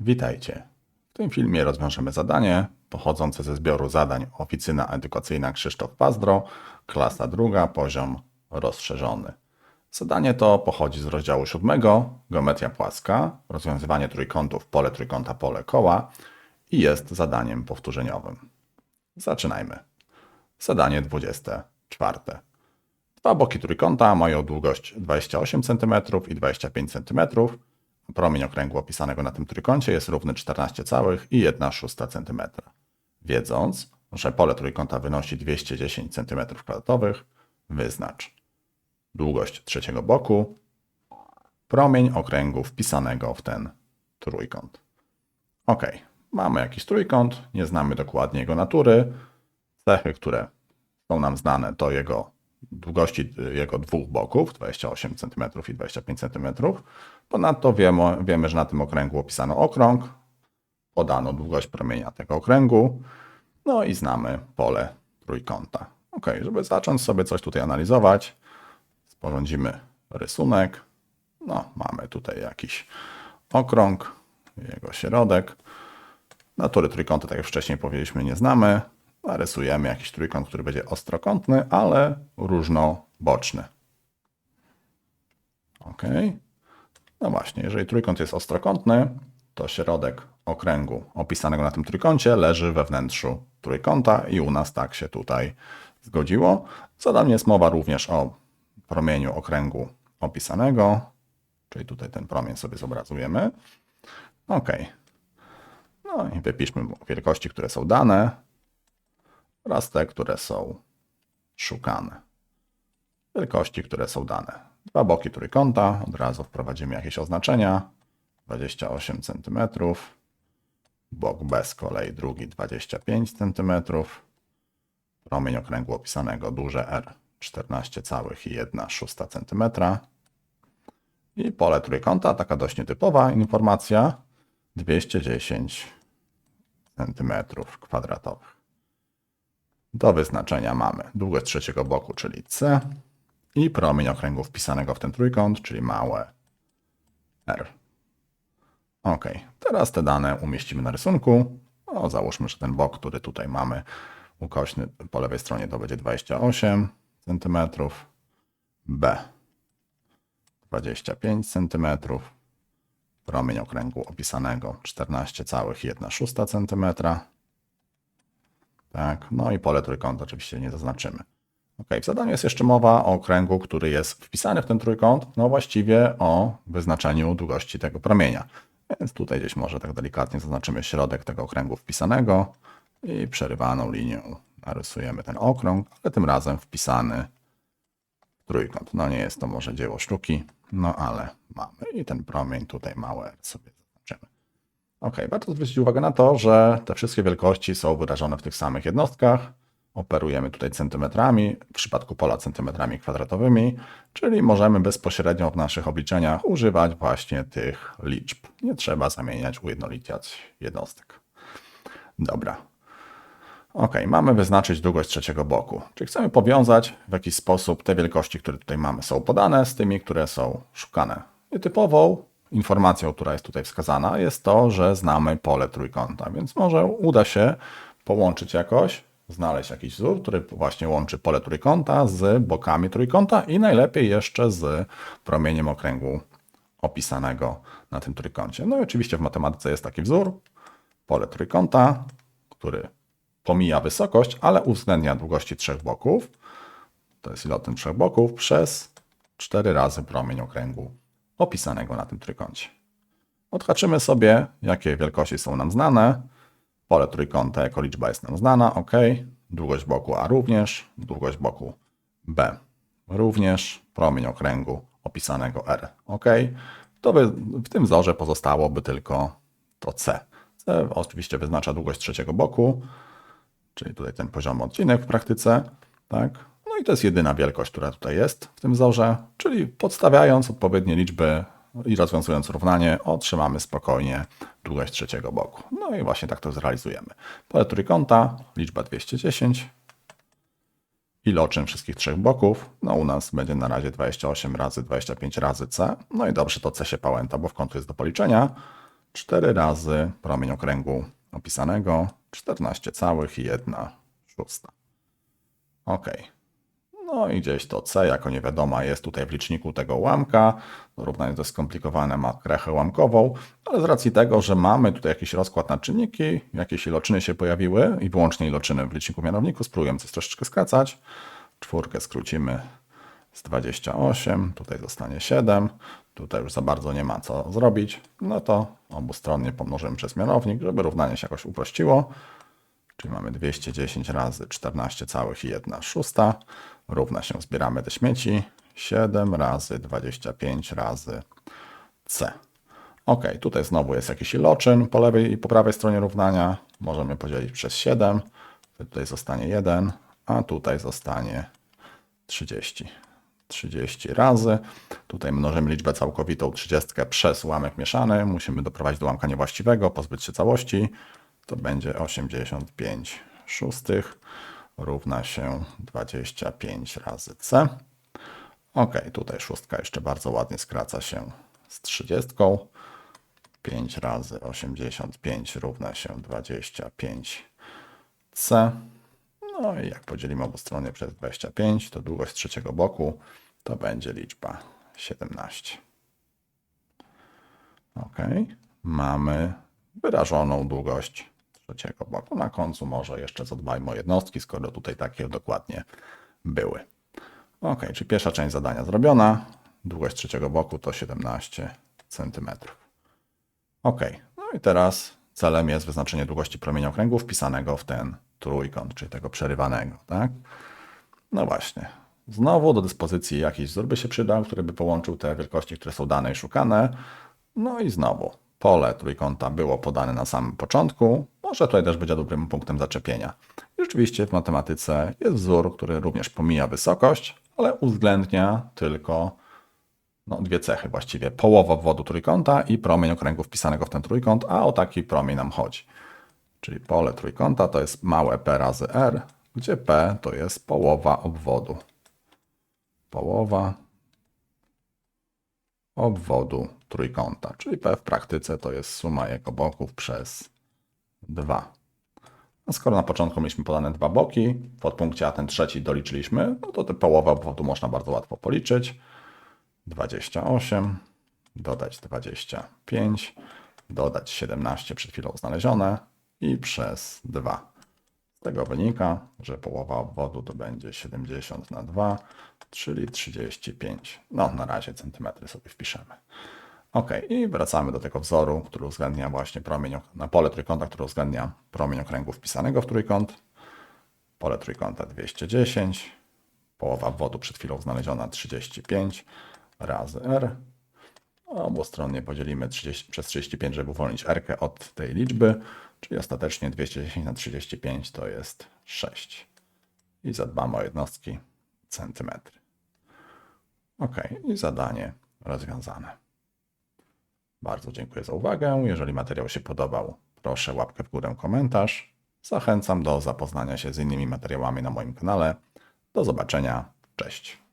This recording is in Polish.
Witajcie. W tym filmie rozwiążemy zadanie pochodzące ze zbioru zadań Oficyna Edukacyjna Krzysztof Pazdro, klasa druga, poziom rozszerzony. Zadanie to pochodzi z rozdziału siódmego, geometria płaska, rozwiązywanie trójkątów, pole trójkąta, pole koła i jest zadaniem powtórzeniowym. Zaczynajmy. Zadanie 24. Dwa boki trójkąta mają długość 28 cm i 25 cm. Promień okręgu opisanego na tym trójkącie jest równy 14,1 cm. Wiedząc, że pole trójkąta wynosi 210 cm2, wyznacz długość trzeciego boku, promień okręgu wpisanego w ten trójkąt. Ok, mamy jakiś trójkąt, nie znamy dokładnie jego natury. Cechy, które są nam znane, to jego długości y, jego dwóch boków, 28 cm i 25 cm. Ponadto wiemy, wiemy, że na tym okręgu opisano okrąg, podano długość promienia tego okręgu, no i znamy pole trójkąta. Ok, żeby zacząć sobie coś tutaj analizować, sporządzimy rysunek. No, mamy tutaj jakiś okrąg, jego środek. Natury trójkąta, tak jak wcześniej powiedzieliśmy, nie znamy. Narysujemy jakiś trójkąt, który będzie ostrokątny, ale różnoboczny. Ok. No właśnie, jeżeli trójkąt jest ostrokątny, to środek okręgu opisanego na tym trójkącie leży we wnętrzu trójkąta i u nas tak się tutaj zgodziło. Zadanie jest mowa również o promieniu okręgu opisanego, czyli tutaj ten promień sobie zobrazujemy. Ok. No i wypiszmy wielkości, które są dane oraz te, które są szukane. Wielkości, które są dane. Dwa boki trójkąta, od razu wprowadzimy jakieś oznaczenia. 28 cm. Bok B z kolei drugi 25 cm. Promień okręgu opisanego duże R 14,1 cm. I pole trójkąta, taka dość nietypowa informacja, 210 cm kwadratowych. Do wyznaczenia mamy długość trzeciego boku, czyli C i promień okręgu wpisanego w ten trójkąt, czyli małe r. Ok, teraz te dane umieścimy na rysunku. O, załóżmy, że ten bok, który tutaj mamy ukośny po lewej stronie to będzie 28 cm, B 25 cm, promień okręgu opisanego 14,1 cm. Tak, no i pole trójkąta oczywiście nie zaznaczymy. Ok, w zadaniu jest jeszcze mowa o okręgu, który jest wpisany w ten trójkąt, no właściwie o wyznaczeniu długości tego promienia. Więc tutaj gdzieś może tak delikatnie zaznaczymy środek tego okręgu wpisanego i przerywaną linią narysujemy ten okrąg, ale tym razem wpisany w trójkąt. No nie jest to może dzieło sztuki, no ale mamy i ten promień tutaj małe sobie. Ok, warto zwrócić uwagę na to, że te wszystkie wielkości są wyrażone w tych samych jednostkach. Operujemy tutaj centymetrami, w przypadku pola centymetrami kwadratowymi, czyli możemy bezpośrednio w naszych obliczeniach używać właśnie tych liczb. Nie trzeba zamieniać, ujednoliciać jednostek. Dobra. Ok, mamy wyznaczyć długość trzeciego boku. Czyli chcemy powiązać w jakiś sposób te wielkości, które tutaj mamy, są podane z tymi, które są szukane. Nietypową informacją, która jest tutaj wskazana, jest to, że znamy pole trójkąta, więc może uda się połączyć jakoś, znaleźć jakiś wzór, który właśnie łączy pole trójkąta z bokami trójkąta i najlepiej jeszcze z promieniem okręgu opisanego na tym trójkącie. No i oczywiście w matematyce jest taki wzór, pole trójkąta, który pomija wysokość, ale uwzględnia długości trzech boków, to jest ilotem trzech boków, przez 4 razy promień okręgu opisanego na tym trójkącie. Odhaczymy sobie, jakie wielkości są nam znane. Pole trójkąta jako liczba jest nam znana, ok. Długość boku A również, długość boku B również, promień okręgu opisanego R, ok. To by, w tym wzorze pozostałoby tylko to C. C oczywiście wyznacza długość trzeciego boku, czyli tutaj ten poziom odcinek w praktyce, tak. No i to jest jedyna wielkość, która tutaj jest w tym wzorze, czyli podstawiając odpowiednie liczby i rozwiązując równanie, otrzymamy spokojnie długość trzeciego boku. No i właśnie tak to zrealizujemy. Pole trójkąta, liczba 210, iloczyn wszystkich trzech boków, no u nas będzie na razie 28 razy 25 razy c, no i dobrze to c się pałęta, bo w kątu jest do policzenia, 4 razy promień okręgu opisanego 14,1 szósta. Ok. No i gdzieś to C jako niewiadoma jest tutaj w liczniku tego ułamka. Równanie to skomplikowane, ma krechę ułamkową, ale z racji tego, że mamy tutaj jakiś rozkład na czynniki, jakieś iloczyny się pojawiły i wyłącznie iloczyny w liczniku mianowniku, spróbujemy coś troszeczkę skracać. Czwórkę skrócimy z 28, tutaj zostanie 7, tutaj już za bardzo nie ma co zrobić, no to obustronnie pomnożymy przez mianownik, żeby równanie się jakoś uprościło. Czyli mamy 210 razy 14,1 szósta równa się, zbieramy te śmieci, 7 razy 25 razy C. Ok, tutaj znowu jest jakiś iloczyn po lewej i po prawej stronie równania. Możemy podzielić przez 7. Tutaj zostanie 1, a tutaj zostanie 30. 30 razy. Tutaj mnożymy liczbę całkowitą 30 przez ułamek mieszany. Musimy doprowadzić do ułamka niewłaściwego, pozbyć się całości. To będzie 85 szóstych równa się 25 razy C. Ok, tutaj szóstka jeszcze bardzo ładnie skraca się z 30. 5 razy 85 równa się 25C. No i jak podzielimy obustronnie przez 25, to długość trzeciego boku to będzie liczba 17. Ok, mamy wyrażoną długość trzeciego boku. Na końcu może jeszcze zadbajmy o jednostki, skoro tutaj takie dokładnie były. Ok, czyli pierwsza część zadania zrobiona. Długość trzeciego boku to 17 cm. Ok, no i teraz celem jest wyznaczenie długości promienia okręgu wpisanego w ten trójkąt, czyli tego przerywanego, tak? No właśnie. Znowu do dyspozycji jakiś wzór by się przydał, który by połączył te wielkości, które są dane i szukane. No i znowu pole trójkąta było podane na samym początku. Może tutaj też będzie dobrym punktem zaczepienia. I rzeczywiście w matematyce jest wzór, który również pomija wysokość, ale uwzględnia tylko no, dwie cechy właściwie. Połowa obwodu trójkąta i promień okręgu wpisanego w ten trójkąt, a o taki promień nam chodzi. Czyli pole trójkąta to jest małe p razy r, gdzie p to jest połowa obwodu. Połowa obwodu trójkąta, czyli p w praktyce to jest suma jego boków przez 2. A skoro na początku mieliśmy podane dwa boki, w podpunkcie A ten trzeci doliczyliśmy, no to tę połowę obwodu można bardzo łatwo policzyć. 28, dodać 25, dodać 17 przed chwilą znalezione i przez 2. Tego wynika, że połowa obwodu to będzie 70 na 2, czyli 35. No, na razie centymetry sobie wpiszemy. Ok, i wracamy do tego wzoru, który uwzględnia właśnie promień, na pole trójkąta, który uwzględnia promień okręgu wpisanego w trójkąt. Pole trójkąta 210, połowa obwodu przed chwilą znaleziona 35 razy r. Obustronnie podzielimy 30, przez 35, żeby uwolnić r od tej liczby, czyli ostatecznie 210 na 35 to jest 6. I zadbamy o jednostki centymetry. Ok, i zadanie rozwiązane. Bardzo dziękuję za uwagę. Jeżeli materiał się podobał, proszę łapkę w górę, komentarz. Zachęcam do zapoznania się z innymi materiałami na moim kanale. Do zobaczenia. Cześć.